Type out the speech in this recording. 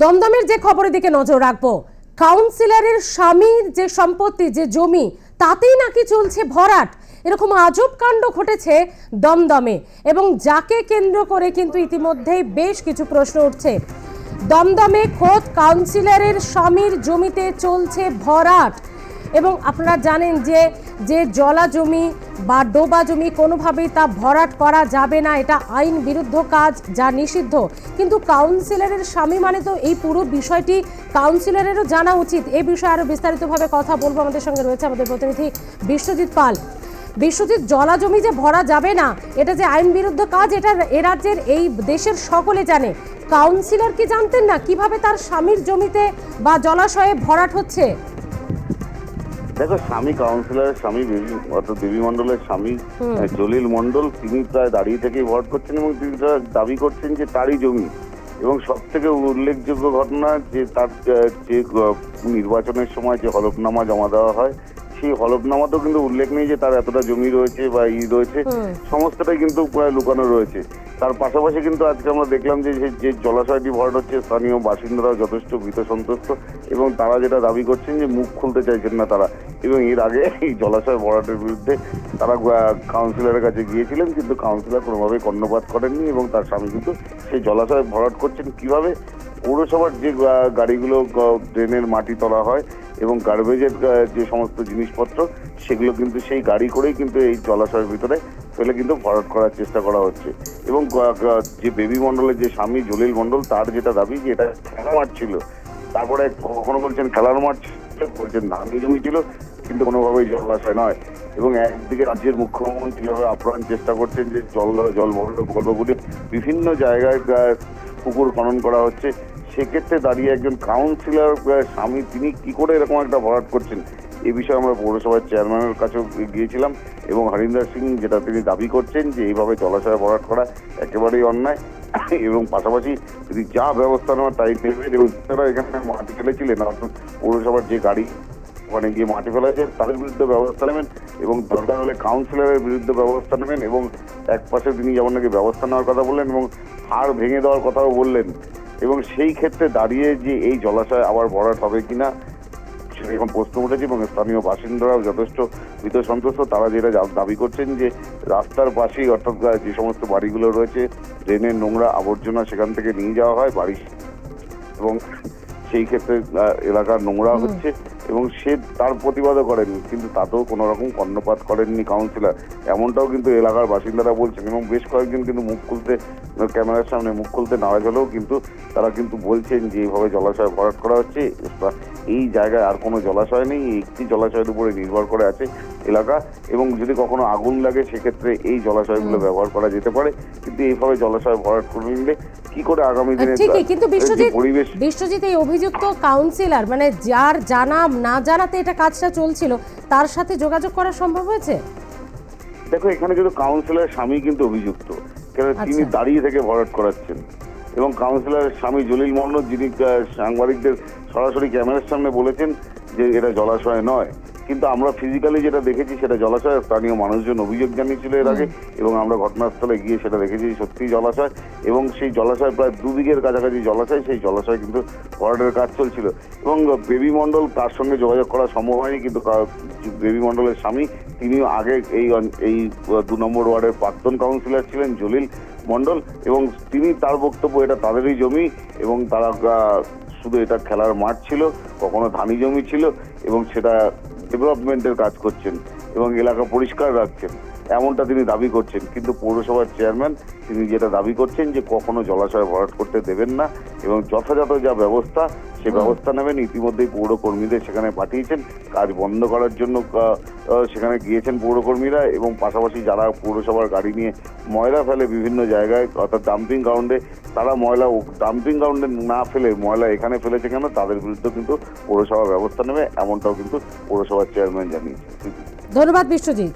দমদমের যে খবরের দিকে নজর রাখব। কাউন্সিলরের স্বামীর যে সম্পত্তি, যে জমি, তাতেই নাকি চলছে ভরাট। এরকম আজব কাণ্ড ঘটেছে দমদমে এবং যাকে কেন্দ্র করে কিন্তু ইতিমধ্যেই বেশ কিছু প্রশ্ন উঠছে। দমদমে খোদ কাউন্সিলরের স্বামীর জমিতে চলছে ভরাট। এবং আপনারা জানেন যে যে জলা জমি বা ডোবা জমি কোনোভাবেই তা ভরাট করা যাবে না। এটা আইন বিরুদ্ধ কাজ যা নিষিদ্ধ। কিন্তু কাউন্সিলরের স্বামী মানে তো এই পুরো বিষয়টি কাউন্সিলরেরও জানা উচিত। এ বিষয়ে আরও বিস্তারিতভাবে কথা বলব। আমাদের সঙ্গে রয়েছে আমাদের প্রতিনিধি বিশ্বজিৎ পাল। বিশ্বজিৎ, জলা জমি যে ভরা যাবে না, এটা যে আইন বিরুদ্ধ কাজ, এটা এ রাজ্যের, এই দেশের সকলে জানে। কাউন্সিলর কি জানতেন না কীভাবে তার স্বামীর জমিতে বা জলাশয়ে ভরাট হচ্ছে? দেখো স্বামী কাউন্সিলরের স্বামী অর্থাৎ দেবী মন্ডলের স্বামী জলিল মন্ডল তিনি প্রায় দাঁড়িয়ে থেকেই ভোট করছেন এবং তিনি তারা দাবি করছেন যে তারই জমি। এবং সব থেকে উল্লেখযোগ্য ঘটনা যে তার যে নির্বাচনের সময় যে হলফনামা জমা দেওয়া হয় সেই হলফনামাতেও কিন্তু উল্লেখ নেই যে তার এতটা জমি রয়েছে বা ই রয়েছে। সমস্তটাই কিন্তু প্রায় লুকানো রয়েছে। তার পাশাপাশি কিন্তু আজকে আমরা দেখলাম যে যে- যে জলাশয়টি ভরাট হচ্ছে স্থানীয় বাসিন্দারা যথেষ্ট ভীত সন্তুষ্ট এবং তারা যেটা দাবি করছেন যে মুখ খুলতে চাইছেন না তারা। এবং এর আগে এই জলাশয় ভরাটের বিরুদ্ধে তারা কাউন্সিলরের কাছে গিয়েছিলেন, কিন্তু কাউন্সিলর কোনোভাবেই কর্ণপাত করেননি এবং তার স্বামী কিন্তু সেই জলাশয় ভরাট করছেন। কীভাবে পৌরসভার যে গাড়িগুলো ড্রেনের মাটি তোলা হয় এবং গার্বেজের যে সমস্ত জিনিসপত্র, সেগুলো কিন্তু সেই গাড়ি করেই কিন্তু এই জলাশয়ের ভিতরে ফেলে কিন্তু ভরাট করার চেষ্টা করা হচ্ছে। এবং যে বেবি মণ্ডলের যে স্বামী জলিল মণ্ডল, তার যেটা দাবি যে এটা খেলার মাঠ ছিল, তারপরে কখনো বলছেন খেলার মাঠ ছিল, বলছেন ধান জমি ছিল কিন্তু কোনোভাবেই জলাশয় নয়। এবং একদিকে রাজ্যের মুখ্যমন্ত্রী যেভাবে আপ্রাণ চেষ্টা করছেন যে জল জল প্রকল্পগুলি বিভিন্ন জায়গায় পুকুর খনন করা হচ্ছে। সেক্ষেত্রে দাঁড়িয়ে একজন কাউন্সিলর স্বামী তিনি কি করে এরকম একটা ভরাট করছেন? এই বিষয়ে আমরা পৌরসভার চেয়ারম্যানের কাছেও গিয়েছিলাম এবং হরিন্দর সিং যেটা তিনি দাবি করছেন যে এইভাবে জলাশয় ভরাট করা একেবারেই অন্যায় এবং পাশাপাশি যদি যা ব্যবস্থা নেওয়ার তাই নেবেন এবং তারা এখানে মাটি ফেলেছিলেন, অর্থাৎ পৌরসভার যে গাড়ি ওখানে গিয়ে মাটি ফেলেছে, তাদের বিরুদ্ধে ব্যবস্থা নেবেন এবং দরকার হলে কাউন্সিলরের বিরুদ্ধে ব্যবস্থা নেবেন এবং এক পাশে তিনি যেমন নাকি ব্যবস্থা নেওয়ার কথা বললেন এবং হাড় ভেঙে দেওয়ার কথাও বললেন এবং সেই ক্ষেত্রে দাঁড়িয়ে যে এই জলাশয় আবার ভরাট হবে কিনা এখন প্রশ্ন উঠেছে এবং স্থানীয় বাসিন্দারাও যথেষ্ট ভীত সন্তুষ্ট। তারা যেটা দাবি করছেন যে রাস্তার পাশেই অর্থাৎ যে সমস্ত বাড়িগুলো রয়েছে ড্রেনের নোংরা আবর্জনা সেখান থেকে নিয়ে যাওয়া হয় বাড়ি। এবং সেই ক্ষেত্রে এলাকার নোংরা হচ্ছে। এবং সে তার প্রতিবাদও করেনি, কিন্তু তাতেও কোনো রকম কর্ণপাত করেননি কাউন্সিলর এমনটাও কিন্তু এলাকার বাসিন্দারা বলছেন এবং বেশ কয়েকজন কিন্তু মুখ খুলতে, ক্যামেরার সামনে মুখ খুলতে নারাজ হলেও কিন্তু তারা কিন্তু বলছেন যে এইভাবে জলাশয় ভরাট করা হচ্ছে। এই জায়গায় আর কোনো জলাশয় নেই একটি জলাশয়ের উপরে নির্ভর করে আছে। এলাকা এবং যদি কখনো আগুন লাগে সেক্ষেত্রে এই জলাশয়গুলো ব্যবহার করা যেতে পারে। কিন্তু এইভাবে জলাশয় ভরাট করে নিলে কি করে আগামী দিনে ঠিকই কিন্তু বিশ্বজিৎ পরিবেশ বিশ্বজিৎ এই অভিযুক্ত কাউন্সিলর মানে যার জানা না জানাতে এটা কাজটা চলছিল তার সাথে যোগাযোগ করা সম্ভব হয়েছে? দেখো এখানে কিন্তু কাউন্সিলর স্বামী কিন্তু অভিযুক্ত। কেন তিনি আচ্ছা। দাঁড়িয়ে থেকে ভরাট করাচ্ছেন। এবং কাউন্সিলরের স্বামী জলিল মন্ডল যিনি সাংবাদিকদের সরাসরি ক্যামেরার সামনে বলেছেন যে এটা জলাশয় নয়। কিন্তু আমরা ফিজিক্যালি যেটা দেখেছি সেটা জলাশয় স্থানীয় মানুষজন অভিযোগ জানিয়েছিল এর আগে এবং আমরা ঘটনাস্থলে গিয়ে সেটা দেখেছি সত্যি জলাশয় এবং সেই জলাশয় প্রায় দু বিঘের কাছাকাছি জলাশয় সেই জলাশয় কিন্তু ভরাটের কাজ চলছিল। এবং বেবি মণ্ডল তার সঙ্গে যোগাযোগ করা সম্ভব হয়নি কিন্তু বেবি মণ্ডলের স্বামী তিনিও আগে এই এই দু নম্বর ওয়ার্ডের প্রাক্তন কাউন্সিলর ছিলেন জলিল মণ্ডল এবং তিনি তার বক্তব্য এটা তাদেরই জমি এবং তারা শুধু এটা খেলার মাঠ ছিল কখনো ধানি জমি ছিল এবং সেটা ডেভেলপমেন্টের কাজ করছেন এবং এলাকা পরিষ্কার রাখছেন। এমনটা তিনি দাবি করছেন। কিন্তু পৌরসভার চেয়ারম্যান তিনি যেটা দাবি করছেন যে কখনো জলাশয় ভরাট করতে দেবেন না এবং যথাযথ যা ব্যবস্থা সে ব্যবস্থা নেবেন। ইতিমধ্যেই পৌর কর্মীদের সেখানে পাঠিয়েছেন। কাজ বন্ধ করার জন্য সেখানে গিয়েছেন পৌরকর্মীরা এবং পাশাপাশি যারা পৌরসভার গাড়ি নিয়ে ময়লা ফেলে বিভিন্ন জায়গায় অর্থাৎ ডাম্পিং গ্রাউন্ডে তারা ময়লা ডাম্পিং গ্রাউন্ডে না ফেলে ময়লা এখানে ফেলেছে কেন তাদের বিরুদ্ধে কিন্তু পৌরসভা ব্যবস্থা নেবে এমনটাও কিন্তু পৌরসভার চেয়ারম্যান জানিয়েছে ধন্যবাদ বিশ্বজিৎ।